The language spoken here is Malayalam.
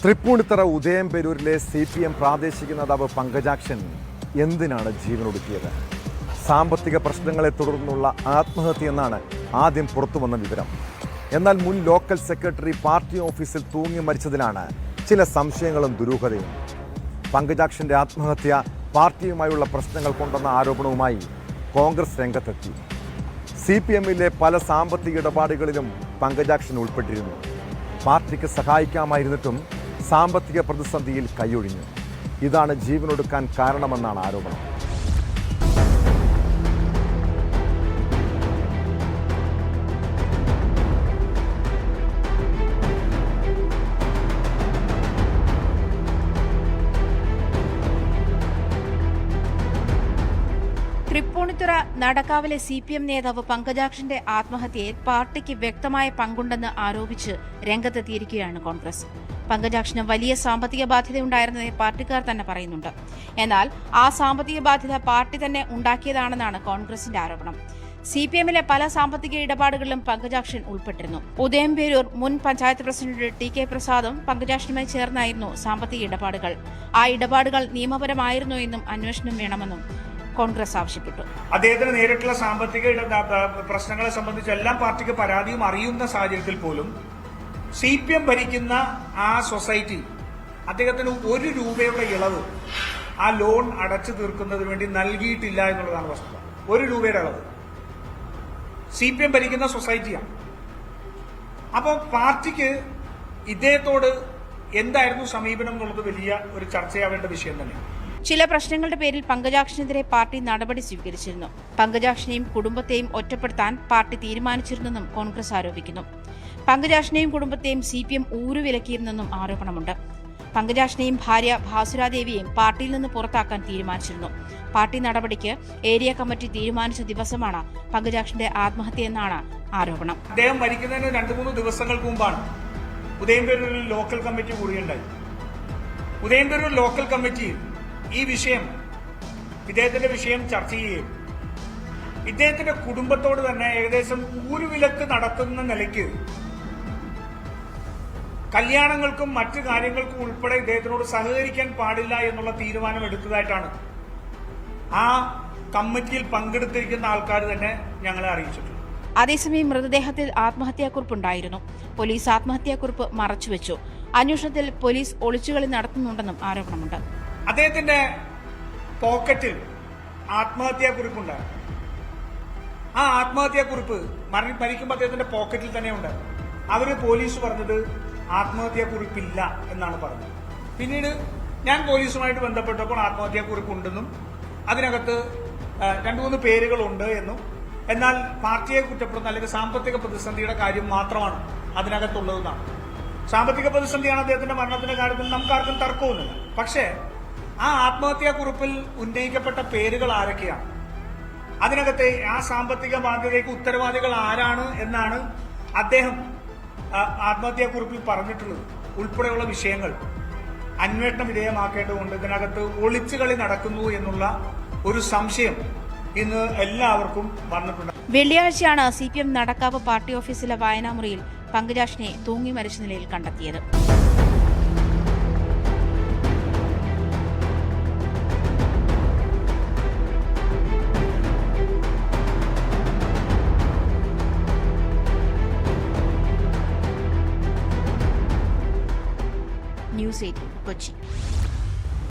തൃപ്പൂണിത്തറ ഉദയം പേരൂരിലെ സി പി എം പ്രാദേശിക നേതാവ് പങ്കജാക്ഷൻ എന്തിനാണ് ജീവനൊടുക്കിയത്? സാമ്പത്തിക പ്രശ്നങ്ങളെ തുടർന്നുള്ള ആത്മഹത്യ എന്നാണ് ആദ്യം പുറത്തു വന്ന വിവരം. എന്നാൽ മുൻ ലോക്കൽ സെക്രട്ടറി പാർട്ടി ഓഫീസിൽ തൂങ്ങി മരിച്ചതിലാണ് ചില സംശയങ്ങളും ദുരൂഹതയും. പങ്കജാക്ഷന്റെ ആത്മഹത്യ പാർട്ടിയുമായുള്ള പ്രശ്നങ്ങൾ കൊണ്ടെന്ന ആരോപണവുമായി കോൺഗ്രസ് രംഗത്തെത്തി. സി പി എമ്മിലെ പല സാമ്പത്തിക ഇടപാടുകളിലും പങ്കജാക്ഷൻ ഉൾപ്പെട്ടിരുന്നു. പാർട്ടിക്ക് സഹായിക്കാമായിരുന്നിട്ടും സാമ്പത്തിക പ്രതിസന്ധിയിൽ കൈയൊഴിഞ്ഞു. ഇതാണ് ജീവനൊടുക്കാൻ കാരണമെന്നാണ് ആരോപണം. നടക്കാവിലെ സി പി എം നേതാവ് പങ്കജാക്ഷന്റെ ആത്മഹത്യയിൽ പാർട്ടിക്ക് വ്യക്തമായ പങ്കുണ്ടെന്ന് ആരോപിച്ച് രംഗത്തെത്തിയിരിക്കുകയാണ് കോൺഗ്രസ്. പങ്കജാക്ഷന് വലിയ സാമ്പത്തിക ബാധ്യതയുണ്ടായിരുന്നതായി പാർട്ടിക്കാർ തന്നെ പറയുന്നുണ്ട്. എന്നാൽ ആ സാമ്പത്തിക ബാധ്യത പാർട്ടി തന്നെ ഉണ്ടാക്കിയതാണെന്നാണ് കോൺഗ്രസിന്റെ ആരോപണം. സി പി എമ്മിലെ പല സാമ്പത്തിക ഇടപാടുകളിലും പങ്കജാക്ഷൻ ഉൾപ്പെട്ടിരുന്നു. ഉദയംപേരൂർ മുൻ പഞ്ചായത്ത് പ്രസിഡന്റ് ടി കെ പ്രസാദും പങ്കജാക്ഷനുമായി ചേർന്നായിരുന്നു സാമ്പത്തിക ഇടപാടുകൾ. ആ ഇടപാടുകൾ നിയമപരമായിരുന്നു എന്നും അന്വേഷണം വേണമെന്നും കോൺഗ്രസ് ആവശ്യപ്പെട്ടു. അദ്ദേഹത്തിന് നേരിട്ടുള്ള സാമ്പത്തിക പ്രശ്നങ്ങളെ സംബന്ധിച്ച് എല്ലാ പാർട്ടിക്ക് പരാതിയും അറിയുന്ന സാഹചര്യത്തിൽ പോലും സി പി എം ഭരിക്കുന്ന ആ സൊസൈറ്റി അദ്ദേഹത്തിന് ഒരു രൂപയുടെ ഇളവ് ആ ലോൺ അടച്ചു തീർക്കുന്നതിന് വേണ്ടി നൽകിയിട്ടില്ല എന്നുള്ളതാണ് വസ്തുത. ഒരു രൂപയുടെ ഇളവ്. സി പി എം ഭരിക്കുന്ന സൊസൈറ്റിയാണ്. അപ്പോൾ പാർട്ടിക്ക് ഇദ്ദേഹത്തോട് എന്തായിരുന്നു സമീപനം എന്നുള്ളത് വലിയ ഒരു ചർച്ചയാവേണ്ട വിഷയം തന്നെയാണ്. ചില പ്രശ്നങ്ങളുടെ പേരിൽ പങ്കജാക്ഷനെതിരെ പാർട്ടി നടപടി സ്വീകരിച്ചിരുന്നു. പങ്കജാക്ഷനെയും കുടുംബത്തെയും ഒറ്റപ്പെടുത്താൻ പാർട്ടി തീരുമാനിച്ചിരുന്നെന്നും കോൺഗ്രസ് ആരോപിക്കുന്നു. പങ്കജാക്ഷനെയും കുടുംബത്തെയും സി പി എം ഊരുവിലക്കിയിരുന്നെന്നും ആരോപണമുണ്ട്. പങ്കജാക്ഷനെയും ഭാര്യ ഭാസുരാദേവിയെയും പാർട്ടിയിൽ നിന്ന് പുറത്താക്കാൻ തീരുമാനിച്ചിരുന്നു. പാർട്ടി നടപടിക്ക് ഏരിയ കമ്മിറ്റി തീരുമാനിച്ച ദിവസമാണ് പങ്കജാക്ഷന്റെ ആത്മഹത്യ എന്നാണ് ആരോപണം. അദ്ദേഹം മരിക്കുന്നതിന് രണ്ടു മൂന്ന് ദിവസങ്ങൾക്ക് മുമ്പാണ് ഉദയംപേരൂരിൽ ലോക്കൽ കമ്മിറ്റി കൂടിയുണ്ടായി. ഉദയംപേരൂർ ലോക്കൽ കമ്മിറ്റി ഈ വിഷയം ഇദ്ദേഹത്തിന്റെ വിഷയം ചർച്ച ചെയ്യുകയും ഇദ്ദേഹത്തിന്റെ കുടുംബത്തോട് തന്നെ ഏകദേശം ഊരുവിലക്ക് നടത്തുന്ന നിലയ്ക്ക് കല്യാണങ്ങൾക്കും മറ്റു കാര്യങ്ങൾക്കും ഉൾപ്പെടെ ഇദ്ദേഹത്തിനോട് സഹകരിക്കാൻ പാടില്ല എന്നുള്ള തീരുമാനം എടുത്തതായിട്ടാണ് ആ കമ്മിറ്റിയിൽ പങ്കെടുത്തിരിക്കുന്ന ആൾക്കാർ തന്നെ ഞങ്ങളെ അറിയിച്ചിട്ടുണ്ട് അതേസമയം മൃതദേഹത്തിൽ ആത്മഹത്യാക്കുറിപ്പുണ്ടായിരുന്നു. പോലീസ് ആത്മഹത്യാക്കുറിപ്പ് മറച്ചുവെച്ചു. അന്വേഷണത്തിൽ പോലീസ് ഒളിച്ചുകളി നടത്തുന്നുണ്ടെന്നും ആരോപണമുണ്ട്. അദ്ദേഹത്തിന്റെ പോക്കറ്റിൽ ആത്മഹത്യാക്കുറിപ്പുണ്ടായിരുന്നു ആ ആത്മഹത്യാക്കുറിപ്പ് മരണി മരിക്കുമ്പോൾ അദ്ദേഹത്തിന്റെ പോക്കറ്റിൽ തന്നെ ഉണ്ട് അവർ പോലീസ് പറഞ്ഞത് ആത്മഹത്യാക്കുറിപ്പില്ല എന്നാണ് പറഞ്ഞത്. പിന്നീട് ഞാൻ പോലീസുമായിട്ട് ബന്ധപ്പെട്ടപ്പോൾ ആത്മഹത്യാക്കുറിപ്പ് ഉണ്ടെന്നും അതിനകത്ത് രണ്ടു മൂന്ന് പേരുകളുണ്ട് എന്നും എന്നാൽ പാർട്ടിയെ കുറ്റപ്പെടുന്ന അല്ലെങ്കിൽ സാമ്പത്തിക പ്രതിസന്ധിയുടെ കാര്യം മാത്രമാണ് അതിനകത്തുള്ളതെന്നാണ്. സാമ്പത്തിക പ്രതിസന്ധിയാണ് അദ്ദേഹത്തിന്റെ മരണത്തിന്റെ കാര്യത്തിൽ നമുക്കാർക്കും തർക്കമൊന്നുമില്ല. പക്ഷേ ആ ആത്മഹത്യാക്കുറിപ്പിൽ ഉന്നയിക്കപ്പെട്ട പേരുകൾ ആരൊക്കെയാണ്? അതിനകത്തെ ആ സാമ്പത്തിക ബാധ്യതയ്ക്ക് ഉത്തരവാദികൾ ആരാണ് എന്നാണ് അദ്ദേഹം ആത്മഹത്യാ കുറിപ്പിൽ പറഞ്ഞിട്ടുള്ളത്. ഉൾപ്പെടെയുള്ള വിഷയങ്ങൾ അന്വേഷണ വിധേയമാക്കേണ്ടതുകൊണ്ട് ഇതിനകത്ത് ഒളിച്ചുകളി നടക്കുന്നു എന്നുള്ള ഒരു സംശയം ഇന്ന് എല്ലാവർക്കും വന്നിട്ടുണ്ട്. വെള്ളിയാഴ്ചയാണ് C P M Nadakkavu party ഓഫീസിലെ വായനാമുറിയിൽ പങ്കജാഷിനെ തൂങ്ങി മരിച്ച നിലയിൽ കണ്ടെത്തിയത്. सिटी कोची।